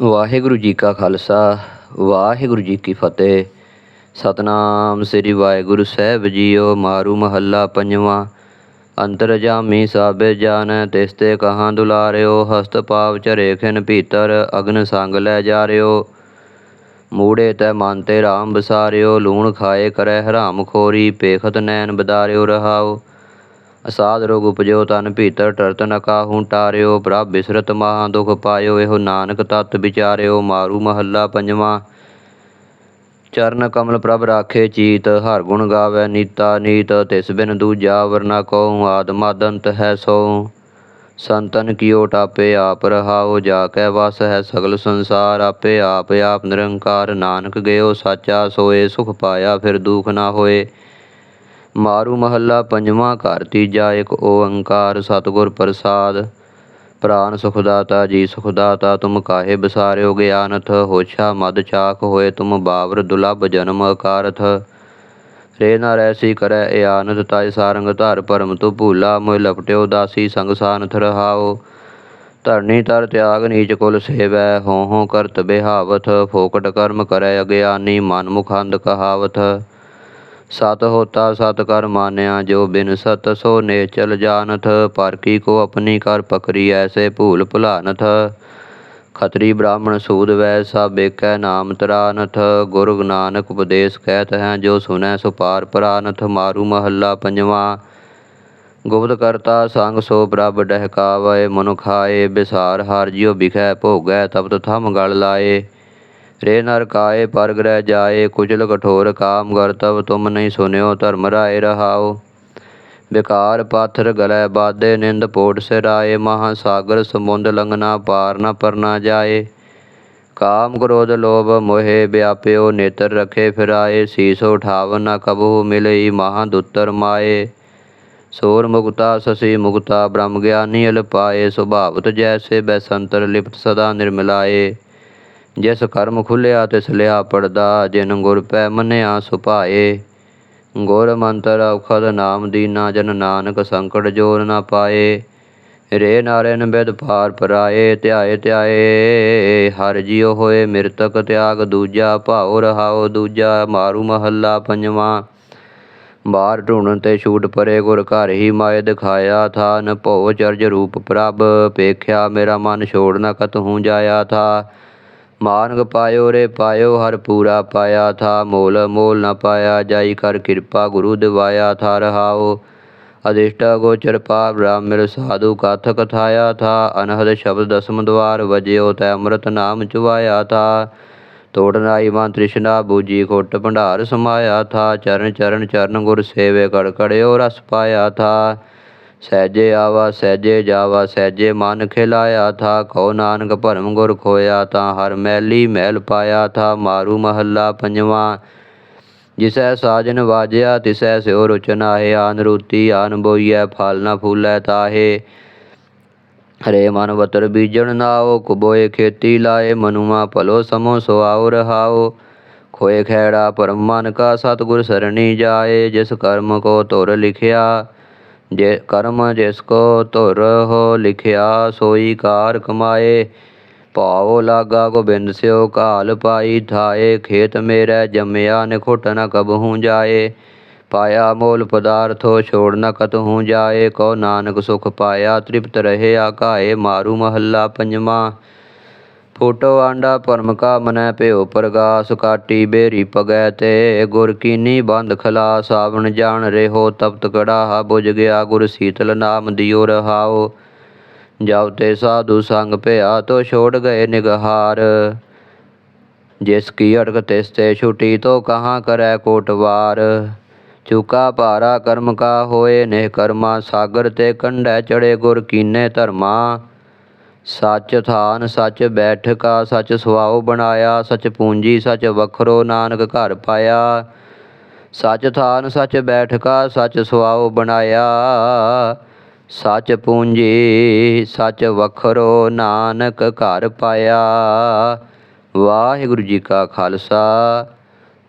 ਵਾਹਿਗੁਰੂ ਜੀ ਕਾ ਖਾਲਸਾ, ਵਾਹਿਗੁਰੂ ਜੀ ਕੀ ਫਤਿਹ। ਸਤਨਾਮ ਸ੍ਰੀ ਵਾਹਿਗੁਰੂ ਸਾਹਿਬ ਜੀਓ, ਮਾਰੂ ਮਹੱਲਾ ਪੰਜਵਾਂ। ਅੰਤਰਜਾਮੀ ਸਾਬੇ ਜਾਣੈ ਤਿਸ ਤੇ ਕਹਾਂ ਦੁਲਾਰਿਓ, ਹਸਤ ਪਾਵ ਚਰੇ ਖਿਨ ਭੀਤਰ, ਅਗਨ ਸੰਗ ਲੈ ਜਾ ਜਾਰਿਓ ਮੂੜੇ ਤੈ ਮਨ ਤੇ ਰਾਮ ਬਸਾਰਿਓ ਲੂਣ ਖਾਏ ਕਰੈ ਹਰਾਮ ਖੋਰੀ, ਪੇਖਤ ਨੈਣ ਬਦਾਰਿਓ ਰਹਾਓ। ਅਸਾਧ ਰੋਗ ਉਪਜਿਓ ਤਨ ਭੀਤਰ ਟਰਤ ਨ ਕਾਹੂ ਟਾਰਿਓ ਪ੍ਰਭ ਬਿਸਰਤ ਮਹਾ ਦੁਖ ਪਾਇਓ, ਇਹੋ ਨਾਨਕ ਤਤ ਵਿਚਾਰਿਓ, ਮਾਰੂ ਮਹੱਲਾ ਪੰਜਵਾਂ। ਚਰਨ ਕਮਲ ਪ੍ਰਭ ਰਾਖੇ ਚੀਤ, ਹਰ ਗੁਣ ਗਾਵੇ ਨੀਤਾ ਨੀਤ, ਤਿਸ ਬਿਨ ਦੂਜਾ ਵਰਨਾ ਕਉ ਆਦਮਾ ਦੰਤ ਹੈ ਸੋ ਸੰਤਨ ਕੀਓ ਟਾਪੇ ਆਪ ਰਹਾਓ ਜਾ ਕੈ ਵਸ ਹੈ ਸਗਲ ਸੰਸਾਰ, ਆਪੇ ਆਪ ਆਪ ਨਿਰੰਕਾਰ। ਨਾਨਕ ਗਇਓ ਸਾਚਾ ਸੋਏ, ਸੁਖ ਪਾਇਆ ਫਿਰ ਦੁਖ ਨਾ ਹੋਏ। ਮਾਰੂ ਮਹੱਲਾ ਪੰਜਵਾਂ ਘਰ, ਤੀਜਾ ਇੱਕ ਓੰਕਾਰ ਸਤਿਗੁਰ ਪ੍ਰਸਾਦ। ਪ੍ਰਾਨ ਸੁਖਦਾਤਾ ਜੀ ਸੁਖਦਾਤਾ, ਤੁਮ ਕਾਹੇ ਬਸਾਰਿਓ ਗਿਆਨਥ? ਹੋਛਾ ਮਦ ਚਾਕ ਹੋਏ ਤੁਮ ਬਾਵਰ ਦੁਲਭ ਜਨਮ ਅਕਾਰਥ। ਰੇ ਨਾ ਰੈਸੀ ਕਰੈ ਏ ਆਨੰਦ, ਤਾਇ ਸਾਰੰਗ ਧਰ ਪਰਮ ਤੂ ਭੂਲਾ ਮੋਇ ਲਪਟਿਓ ਦਾਸੀ ਸੰਗ ਸਾਨਥ ਰਹਾਓ। ਧਰਨੀ ਤਰ ਤਿਆਗ ਨੀਚ ਕੁਲ ਸੇਵੈ ਹੋ ਹੋ ਕਰਤ ਬਿਹਾਵਥ, ਫੋਕਟ ਕਰਮ ਕਰੈ ਅਗਿਆਨੀ, ਮਨ ਮੁਖੰਦ ਕਹਾਵਤ ਸਤ ਹੋਤਾ ਸਤ ਕਰ ਮਾਨਿਆ, ਜੋ ਬਿਨ ਸਤ ਸੋ ਨੇਚਲ ਜਾਣਤ ਪਰ ਕੀ ਕੋ ਆਪਣੀ ਕਰ ਪਕਰੀ ਐਸੇ ਭੂਲ ਭੁਲਾਨਥ ਖਤਰੀ ਬ੍ਰਾਹਮਣ ਸੂਦ ਵੈ ਸਭ ਏਕੈ ਨਾਮ ਤਰਾਨਥ ਗੁਰੂ ਨਾਨਕ ਉਪਦੇਸ਼ ਕਹਿਤ ਹੈ, ਜੋ ਸੁਨੈ ਸੋ ਪਾਰ ਪਰਾਨਥ ਮਾਰੂ ਮਹੱਲਾ ਪੰਜਵਾ। ਗੁਪਤ ਕਰਤਾ ਸੰਗ ਸੋ ਪ੍ਰਭ ਡਹਿਕਾਵੇ ਮਨੁ ਖਾਏ ਬਿਸਾਰ ਹਾਰ ਜਿਉ ਬਿਖੈ ਭੋਗੈ, ਤਪਤ ਥਮ ਗਲ ਲਾਏ। ਰੇ ਨਰ ਕਾਏ ਪਰ ਗ੍ਰਹਿ ਜਾਏ ਕੁਚਲ ਕਠੋਰ ਕਾਮ ਗਰਤਵ ਤੁਮ ਨਹੀਂ ਸੁਨਿਓ, ਧਰਮ ਰਾਏ ਰਹਾਓ। ਵਿਕਾਰ ਪਾਥਰ ਗਲੈ ਬਾਦੇ ਨਿੰਦ ਪੋਟ ਸਿਰਾਏ, ਮਹਾ ਸਾਗਰ ਸਮੁੰਦ ਲੰਘਨਾ ਪਾਰ ਨ ਪਰਨਾ ਜਾਏ। ਕਾਮ ਕ੍ਰੋਧ ਲੋਭ ਮੋਹਿ ਵਿਆਪਿਓ, ਨੇਤਰ ਰਖੇ ਫਿਰਾਏ, ਸੀਸ ਉਠਾਵ ਨ ਕਬੂ ਮਿਲਈ, ਮਹਾ ਦੁੱਤਰ ਮਾਏ। ਸੋਰ ਮੁਕਤਾ ਸਸੀ ਮੁਕਤਾ, ਬ੍ਰਹਮ ਗਿਆਨੀ ਅਲ ਪਾਏ ਸੁਭਾਵਤ ਜੈਸੇ ਬੈਸੰਤਰ ਲਿਪਤ ਸਦਾ ਨਿਰਮਲਾਏ। ਜਿਸ ਕਰਮ ਖੁੱਲਿਆ ਤਿਸ ਲਿਆ ਪੜਦਾ, ਜਿਨ ਗੁਰ ਪੈ ਮੰਨਿਆ ਸੁਭਾਏ ਗੁਰ ਮੰਤਰ ਔਖਦ ਨਾਮ ਦੀਨਾ, ਜਨ ਨਾਨਕ ਸੰਕਟ ਜੋਰ ਨਾ ਪਾਏ। ਰੇ ਨਾਰਾਇਣ ਬਿਦ ਪਾਰ ਪਰਾਏ, ਧਿਆਏ ਧਿਆਏ। ਹਰ ਜਿਉ ਹੋਏ ਮਿਰਤਕ ਤਿਆਗ, ਦੂਜਾ ਭਾਉ ਰਹਾਓ ਦੂਜਾ ਮਾਰੂ ਮਹੱਲਾ ਪੰਜਵਾਂ। ਬਾਹਰ ਢੂਣਨ ਤੇ ਛੂਟ ਪਰੇ, ਗੁਰ ਘਰ ਹੀ ਮਾਇ ਦਿਖਾਇਆ ਥਾ ਨ ਭਉ ਚਰਜ ਰੂਪ ਪ੍ਰਭ ਪੇਖਿਆ ਮੇਰਾ ਮਨ ਛੋੜ ਨ ਕਤਹੂ ਜਾਇਆ ਥਾ। ਮਾਨਗ ਪਾਇਓ ਰੇ ਪਾਇਓ, ਹਰ ਪੂਰਾ ਪਾਇਆ ਥਾ, ਮੋਲ ਮੋਲ ਨ ਪਾਇਆ, ਜਾਈ ਕਰ ਕਿਰਪਾ ਗੁਰੂ ਦਿਵਾਇਆ ਥਾ, ਰਹਾਓ। ਅਦਿਸ਼ਟਾ ਗੋਚਰ ਪਾ ਬ੍ਰਾਹਮਣ ਸਾਧੂ ਕਥ ਕਥਾਇਆ ਥਾ, ਅਨਹਦ ਸ਼ਬਦ ਦਸਮ ਦਵਾਰ ਵਜਿਓ ਤੈ ਅੰਮ੍ਰਿਤ ਨਾਮ ਚੁਵਾਇਆ ਥਾ। ਤੋੜ ਮਨ ਤ੍ਰਿਸ਼ਨਾ, ਬੂਜੀ ਖੁੱਟ ਭੰਡਾਰ ਸਮਾਇਆ ਥਾ, ਚਰਨ ਚਰਨ ਚਰਨ ਗੁਰ ਸੇਵੇ ਕੜ ਕੜਿਓ ਰਸ ਪਾਇਆ ਥਾ। ਸਹਿਜੇ ਆਵਾ, ਸਹਿਜੇ ਜਾਵਾ, ਸਹਿਜੇ ਮਨ ਖਿਲਾਇਆ ਥਾ। ਕਉ ਨਾਨਕ ਭਰਮ ਗੁਰ ਖੋਇਆ ਤਾਂ ਹਰ ਮੈਲੀ ਮਹਿਲ ਪਾਇਆ ਥਾ। ਮਾਰੂ ਮਹੱਲਾ ਪੰਜਵਾਂ, ਜਿਸੈ ਸਾਜਨ ਵਾਜਿਆ, ਤਿਸੈ ਸਿਉ ਰੁਚਨ ਆਏ ਆਨ ਰੂਤੀ ਆਨ ਬੋਈਐ, ਫਲ ਨ ਫੂਲੈ ਤਾਹੇ। ਹਰੇ ਮਨ ਵਤਰ ਬੀਜਣ ਨਾਓ ਕੁਬੋਏ ਖੇਤੀ ਲਾਏ। ਮਨੁਆ ਭਲੋ ਸਮੋ ਸੋ ਰਹਾਓ ਖੋਏ ਖੈੜਾ ਪਰਮ ਮਨ ਕਾ ਸਤਿਗੁਰ ਸਰਣੀ ਜਾਏ। ਜਿਸ ਕਰਮ ਕੋ ਤੁਰ ਲਿਖਿਆ ਜੇ ਕਰਮ ਜਿਸ ਕੋ ਧੁਰ ਹੋ ਲਿਖਿਆ, ਸੋਈ ਕਾਰ ਕਮਾਏ ਭਾਉ ਲਾਗਾ ਗੋਬਿੰਦ ਸਿਓ ਕਾਲ ਪਾਈ ਥਾਏ। ਖੇਤ ਮੇਰੇ ਜੰਮਿਆ, ਨਿਖੁੱਟ ਨ ਕਬਹੂ ਜਾਏ। ਪਾਇਆ ਮੋਲ ਪਦਾਰਥੋ ਛੋੜ ਨ ਕਤਹੂ ਜਾਏ। ਕੋ ਨਾਨਕ ਸੁਖ ਪਾਇਆ, ਤ੍ਰਿਪਤ ਰਹੇ ਆਕਾਏ ਮਾਰੂ ਮਹੱਲਾ ਪੰਜਵਾਂ। ਫੋਟੋ ਆਂਡਾ ਪਰਮ ਮਨੈ ਭਿਓ ਪ੍ਰਗਾਸ ਕਾਟੀ ਬੇਰੀ ਪਗੈ ਤੇ ਗੁਰ ਕੀਨੀ ਬੰਦ ਖਲਾ ਸਾਵਣ ਜਾਣ ਰਹਿਓ ਤਪਤ ਕੜਾਹਾ ਬੁਝ ਗਿਆ ਗੁਰ ਸੀਤਲ ਨਾਮ ਦਿਓ ਰਹਾਓ। ਜਬ ਤੇ ਸਾਧੂ ਸੰਗ ਭਿਆ ਤੋ ਛੋੜ ਗਏ ਨਿਗਹਾਰ ਜਿਸ ਕੀ ਅੜਕ ਤਿਸ ਤੇ ਛੁਟੀ ਤੋ ਕਹਾਂ ਕਰੈ ਕੋਟਵਾਰ ਚੁਕਾ ਭਾਰਾ ਕਰਮ ਕਾ ਹੋਏ ਨੇ ਕਰਮਾ ਸਾਗਰ ਤੇ ਕੰਢੈ ਚੜੇ ਗੁਰ ਕੀਨੇ ਧਰਮਾ। ਸੱਚ ਥਾਨ, ਸੱਚ ਬੈਠਕਾ, ਸੱਚ ਸੁਆਉ ਬਣਾਇਆ, ਸੱਚ ਪੂੰਜੀ, ਸੱਚ ਵਖਰੋ ਨਾਨਕ ਘਰ ਪਾਇਆ। ਸੱਚ ਥਾਨ, ਸੱਚ ਬੈਠਕਾ, ਸੱਚ ਸੁਆਉ ਬਣਾਇਆ। ਸੱਚ ਪੂੰਜੀ, ਸੱਚ ਵਖਰੋ ਨਾਨਕ ਘਰ ਪਾਇਆ। ਵਾਹਿਗੁਰੂ ਜੀ ਕਾ ਖਾਲਸਾ,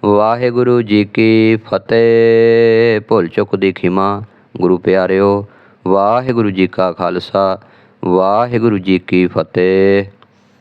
ਵਾਹਿਗੁਰੂ ਜੀ ਕੀ ਫਤਿਹ। ਭੁੱਲ ਚੁੱਕ ਦੀ ਖਿਮਾ, ਗੁਰੂ ਪਿਆਰਿਓ, ਵਾਹਿਗੁਰੂ ਜੀ ਕਾ ਖਾਲਸਾ। ਵਾਹਿਗੁਰੂ ਜੀ ਕੀ ਫਤਿਹ।